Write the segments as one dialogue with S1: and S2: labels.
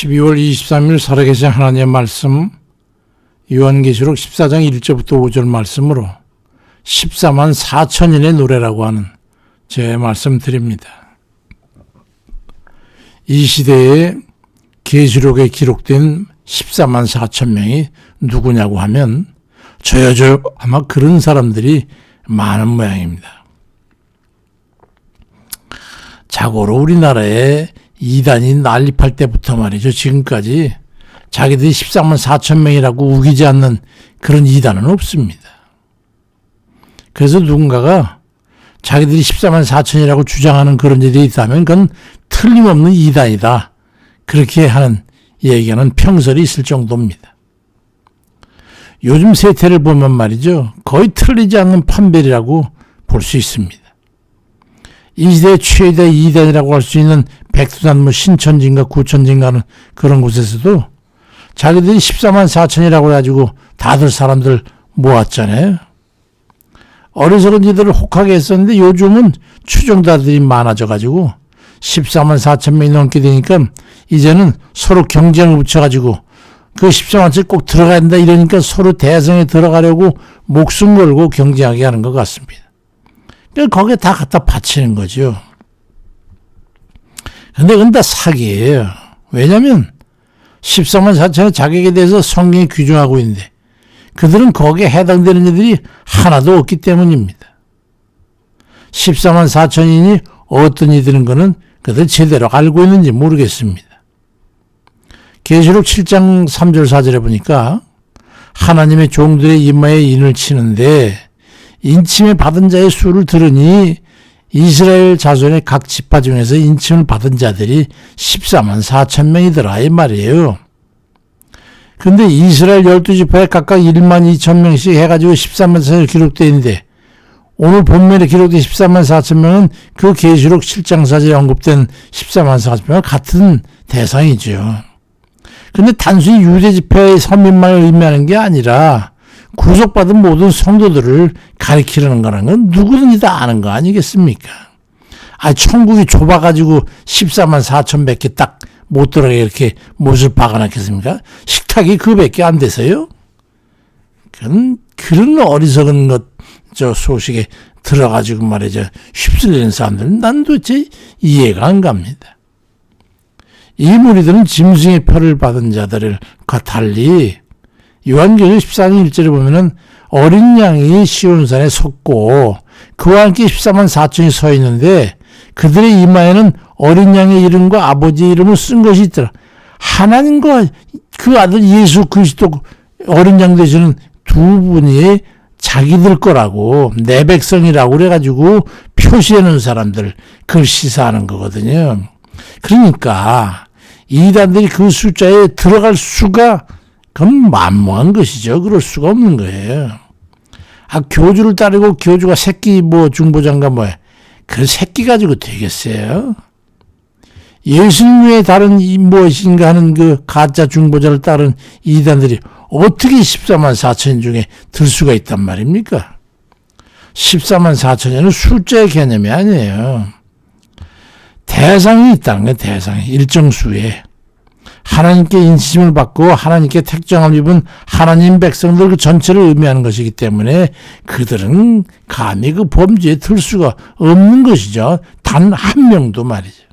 S1: 12월 23일 살아계신 하나님의 말씀 요한계시록 14장 1절부터 5절 말씀으로 14만 4천인의 노래라고 하는 제 말씀 드립니다. 이 시대에 계시록에 기록된 14만 4천 명이 누구냐고 하면 저요 저 아마 그런 사람들이 많은 모양입니다. 자고로 우리나라에 이단이 난립할 때부터 말이죠. 지금까지 자기들이 14만 4천 명이라고 우기지 않는 그런 이단은 없습니다. 그래서 누군가가 자기들이 14만 4천이라고 주장하는 그런 일이 있다면 그건 틀림없는 이단이다. 그렇게 하는 얘기는 평설이 있을 정도입니다. 요즘 세태를 보면 말이죠. 거의 틀리지 않는 판별이라고 볼 수 있습니다. 이 시대 최대 이단이라고 할 수 있는 백두산 뭐 신천진가 구천진가는 그런 곳에서도 자기들이 14만 4천이라고 해가지고 다들 사람들 모았잖아요. 어리석은 이들을 혹하게 했었는데 요즘은 추종자들이 많아져가지고 14만 4천 명이 넘게 되니까 이제는 서로 경쟁을 붙여가지고 그 14만치 꼭 들어가야 된다 이러니까 서로 대성에 들어가려고 목숨 걸고 경쟁하게 하는 것 같습니다. 거기에 다 갖다 바치는 거죠. 근데 그건 다 사기예요. 왜냐면 14만 4천의 자격에 대해서 성경이 규정하고 있는데 그들은 거기에 해당되는 이들이 하나도 없기 때문입니다. 14만 4천이니 어떤 이들인 거는 그들 제대로 알고 있는지 모르겠습니다. 계시록 7장 3절 4절에 보니까 하나님의 종들의 이마에 인을 치는데 인침에 받은 자의 수를 들으니 이스라엘 자손의 각 지파 중에서 인침을 받은 자들이 14만 4천 명이더라 이 말이에요. 근데 이스라엘 12지파에 각각 1만 2천 명씩 해가지고 13만 4천 기록되어 있는데 오늘 본면에 기록된 14만 4천 명은 그 계시록 7장 4절에 언급된 14만 4천 명과 같은 대상이죠. 근데 단순히 유대 지파의 선민만을 의미하는 게 아니라 구속받은 모든 성도들을 가리키려는 거라는 건 누구든지 다 아는 거 아니겠습니까? 아, 천국이 좁아가지고 14만 4천 밖에 딱 못 들어가게 이렇게 못을 박아놨겠습니까? 식탁이 그 밖에 안 돼서요? 그런, 그런 어리석은 것, 저 소식에 들어가지고 말이죠. 휩쓸리는 사람들은 난 도대체 이해가 안 갑니다. 이 무리들은 짐승의 표를 받은 자들과 달리 요한계시 14장 1절에 보면은 어린 양이 시온산에 섰고 그와 함께 14만 4천이 서 있는데 그들의 이마에는 어린 양의 이름과 아버지의 이름을 쓴 것이 있더라. 하나님과 그 아들 예수 그리스도 어린 양 되시는 두 분이 자기들 거라고 내 백성이라고 그래가지고 표시해 놓은 사람들 그걸 시사하는 거거든요. 그러니까 이단들이 그 숫자에 들어갈 수가 그건 만무한 것이죠. 그럴 수가 없는 거예요. 아, 교주를 따르고 교주가 새끼 뭐 중보장가 뭐야. 그 새끼 가지고 되겠어요? 예수님 외에 다른 무엇인가 하는 그 가짜 중보자를 따른 이단들이 어떻게 14만 4천 중에 들 수가 있단 말입니까? 14만 4천에는 숫자의 개념이 아니에요. 대상이 있다는 거예요, 대상이. 일정 수에. 하나님께 인치심을 받고 하나님께 택정함 입은 하나님 백성들 그 전체를 의미하는 것이기 때문에 그들은 감히 그 범죄에 들 수가 없는 것이죠. 단 한 명도 말이죠.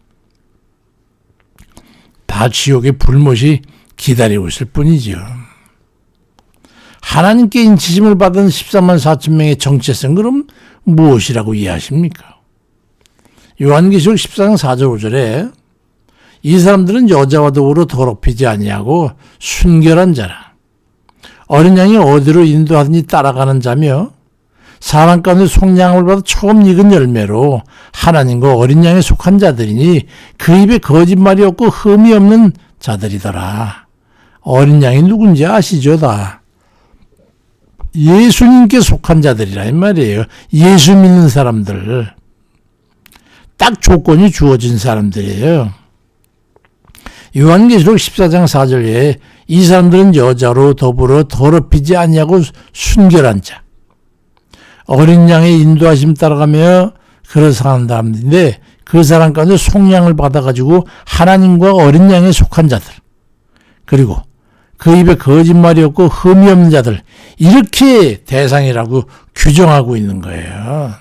S1: 다 지옥의 불못이 기다리고 있을 뿐이죠. 하나님께 인치심을 받은 14만 4천 명의 정체성 그럼 무엇이라고 이해하십니까? 요한계시록 14장 4절 5절에 이 사람들은 여자와 더불어 더럽히지 아니하고 순결한 자라. 어린 양이 어디로 인도하든지 따라가는 자며 사람 가운데 속량을 받아 처음 익은 열매로 하나님과 어린 양에 속한 자들이니 그 입에 거짓말이 없고 흠이 없는 자들이더라. 어린 양이 누군지 아시죠 다. 예수님께 속한 자들이라 이 말이에요. 예수 믿는 사람들. 딱 조건이 주어진 사람들이에요. 요한계시록 14장 4절에 이 사람들은 여자로 더불어 더럽히지 아니하고 순결한 자. 어린 양의 인도하심 따라가며 그런 사람들인데 그 사람 가운데 속량을 받아가지고 하나님과 어린 양에 속한 자들. 그리고 그 입에 거짓말이 없고 흠이 없는 자들 이렇게 대상이라고 규정하고 있는 거예요.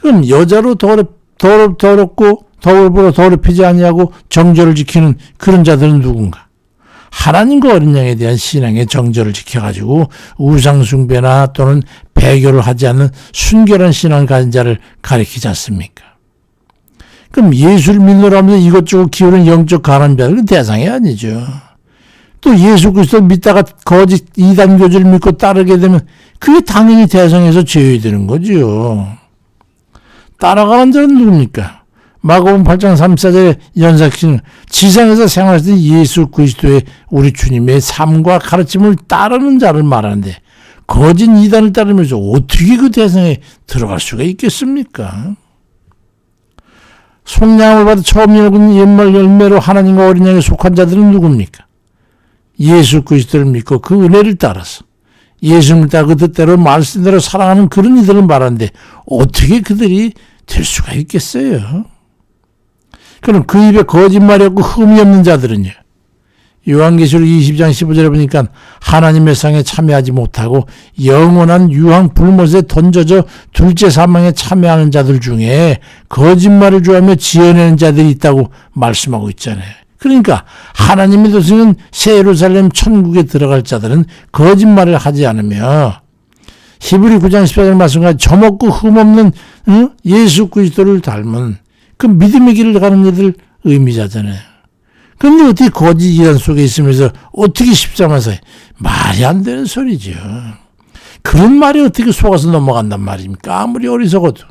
S1: 그럼 여자로 더럽, 더럽, 더럽고 더럽으로 더럽히지 아니하고 정절을 지키는 그런 자들은 누군가? 하나님과 어린 양에 대한 신앙의 정절을 지켜가지고 우상숭배나 또는 배교를 하지 않는 순결한 신앙을 가진 자를 가리키지 않습니까? 그럼 예수를 믿노라면서 이것저것 기울은 영적 가난자들은 대상이 아니죠. 또 예수 그리스도 믿다가 거짓 이단 교주를 믿고 따르게 되면 그게 당연히 대상에서 제외되는 거지요. 따라가는 자는 누굽니까? 마가복음 8장 34절에 연삭시는 지상에서 생활하던 예수 그리스도의 우리 주님의 삶과 가르침을 따르는 자를 말하는데 거짓 이단을 따르면서 어떻게 그 대상에 들어갈 수가 있겠습니까? 속량을 받아 처음 열은 옛말 열매로 하나님과 어린 양에 속한 자들은 누굽니까? 예수 그리스도를 믿고 그 은혜를 따라서 예수님을 따라 그 뜻대로 말씀대로 사랑하는 그런 이들을 말하는데 어떻게 그들이 될 수가 있겠어요? 그럼 그 입에 거짓말이 없고 흠이 없는 자들은요? 요한계시록 20장 15절에 보니까 하나님의 상에 참여하지 못하고 영원한 유황 불못에 던져져 둘째 사망에 참여하는 자들 중에 거짓말을 좋아하며 지어내는 자들이 있다고 말씀하고 있잖아요. 그러니까 하나님의 도시는 새 예루살렘 천국에 들어갈 자들은 거짓말을 하지 않으며 히브리 9장 14절 말씀과 점없고 흠없는 응? 예수 그리스도를 닮은 그 믿음의 길을 가는 이들 의미자잖아요. 근데 어떻게 거짓 이단 속에 있으면서 어떻게 13만사에 말이 안 되는 소리죠. 그런 말이 어떻게 속아서 넘어간단 말입니까? 아무리 어리석어도.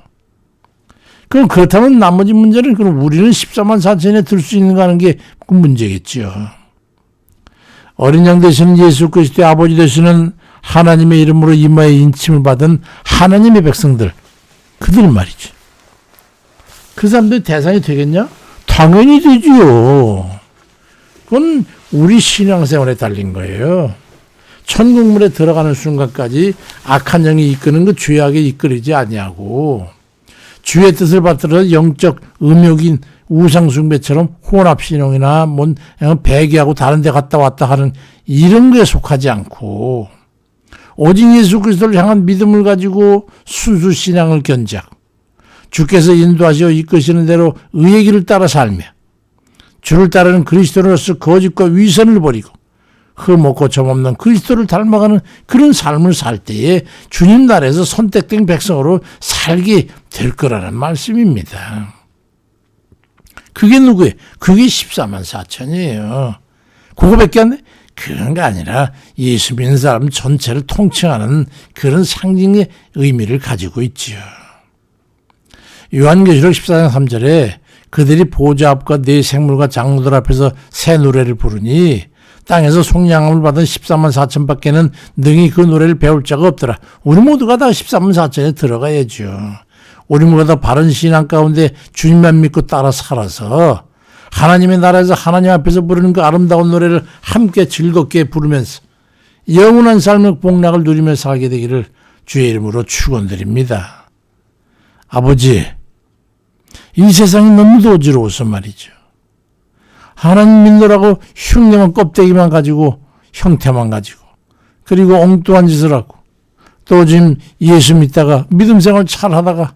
S1: 그럼 그렇다면 나머지 문제는 그럼 우리는 14만 4천에 들 수 있는가 하는 게 그 문제겠죠. 어린 양 되시는 예수 그리스도의 아버지 되시는 하나님의 이름으로 이마에 인침을 받은 하나님의 백성들 그들 말이죠. 그 사람들 대상이 되겠냐? 당연히 되지요. 그건 우리 신앙생활에 달린 거예요. 천국문에 들어가는 순간까지 악한 영이 이끄는 그 죄악에 이끌리지 아니하고 주의 뜻을 받들어 영적 음욕인 우상숭배처럼 혼합신앙이나 뭔 배기하고 다른 데 갔다 왔다 하는 이런 거에 속하지 않고 오직 예수 그리스도를 향한 믿음을 가지고 순수 신앙을 견지하고 주께서 인도하시어 이끄시는 대로 의의 길을 따라 살며 주를 따르는 그리스도로서 거짓과 위선을 버리고 흠없고 점없는 그리스도를 닮아가는 그런 삶을 살 때에 주님 나라에서 선택된 백성으로 살게 될 거라는 말씀입니다. 그게 누구예요? 그게 14만 4천이에요. 그거밖에 안 돼? 그런 게 아니라 예수 믿는 사람 전체를 통칭하는 그런 상징의 의미를 가지고 있지요. 요한계시록 14장 3절에 그들이 보좌 앞과 네 생물과 장로들 앞에서 새 노래를 부르니 땅에서 속량함을 받은 14만 4천 밖에는 능히 그 노래를 배울 자가 없더라. 우리 모두가 다 14만 4천에 들어가야죠. 우리 모두가 다 바른 신앙 가운데 주님만 믿고 따라 살아서 하나님의 나라에서 하나님 앞에서 부르는 그 아름다운 노래를 함께 즐겁게 부르면서 영원한 삶의 복락을 누리며 살게 되기를 주의 이름으로 축원드립니다. 아버지, 이 세상이 너무도 어지러워서 말이죠. 하나님 믿노라고 흉내만 껍데기만 가지고 형태만 가지고 그리고 엉뚱한 짓을 하고 또 지금 예수 믿다가 믿음 생활 잘 하다가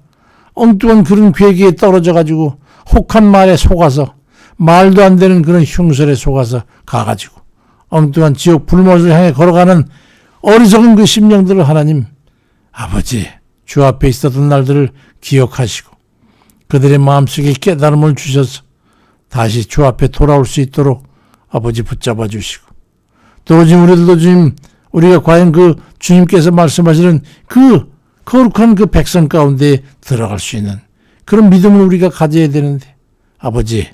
S1: 엉뚱한 그런 괴기에 떨어져 가지고 혹한 말에 속아서 말도 안 되는 그런 흉설에 속아서 가가지고 엉뚱한 지옥 불못을 향해 걸어가는 어리석은 그 심령들을 하나님 아버지 주 앞에 있었던 날들을 기억하시고 그들의 마음속에 깨달음을 주셔서 다시 주 앞에 돌아올 수 있도록 아버지 붙잡아 주시고 또 지금 우리들도 지금 우리가 과연 그 주님께서 말씀하시는 그 거룩한 그 백성 가운데 들어갈 수 있는 그런 믿음을 우리가 가져야 되는데 아버지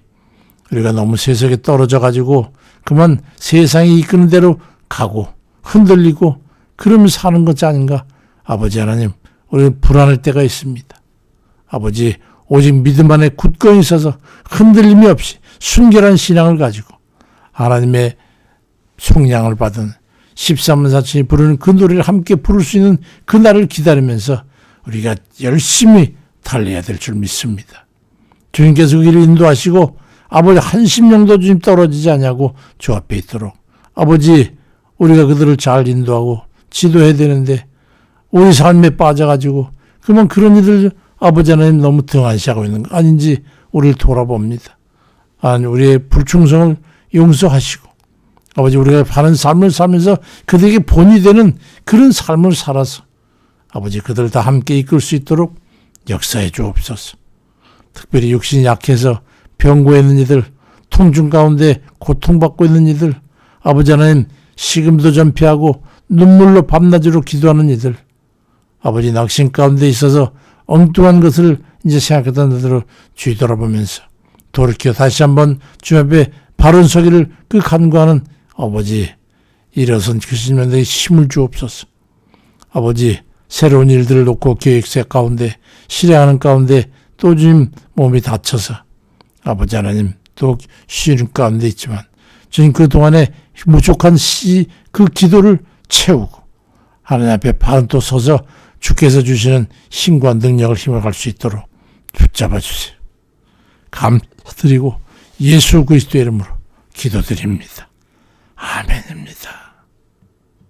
S1: 우리가 너무 세상에 떨어져 가지고 그만 세상이 이끄는 대로 가고 흔들리고 그러면서 사는 것이 아닌가 아버지 하나님 우리 불안할 때가 있습니다. 아버지 오직 믿음 안에 굳건히 서서 흔들림이 없이 순결한 신앙을 가지고 하나님의 속량을 받은 13만 사천이 부르는 그 노래를 함께 부를 수 있는 그 날을 기다리면서 우리가 열심히 달려야 될 줄 믿습니다. 주님께서 그 길을 인도하시고 아버지 한 심령도 주님 떨어지지 않냐고 주 앞에 있도록 아버지 우리가 그들을 잘 인도하고 지도해야 되는데 우리 삶에 빠져가지고 그러면 그런 이들 아버지 하나님 너무 등한시하고 있는 거 아닌지 우리를 돌아봅니다. 아니 우리의 불충성을 용서하시고 아버지 우리가 바른 삶을 살면서 그들에게 본이 되는 그런 삶을 살아서 아버지 그들 다 함께 이끌 수 있도록 역사해 주옵소서. 특별히 육신이 약해서 병고에 있는 이들, 통중 가운데 고통받고 있는 이들, 아버지 하나님 식음도 전폐하고 눈물로 밤낮으로 기도하는 이들, 아버지 낙심 가운데 있어서 엉뚱한 것을 이제 생각했던 이들을 주의 돌아보면서 돌이켜 다시 한번 주 앞에 바른 서기를 그 간구하는 아버지 일어선 크시면에 힘을 주옵소서. 아버지 새로운 일들을 놓고 계획세 가운데 실행하는 가운데 또 주님 몸이 다쳐서 아버지 하나님 또 쉬는 가운데 있지만 주님 그 동안에 부족한 시 그 기도를 채우고 하나님 앞에 바른 또 서서 주께서 주시는 힘과 능력을 힘을 갈 수 있도록 붙잡아 주세요. 감사드리고 예수 그리스도의 이름으로 기도드립니다. 아멘입니다.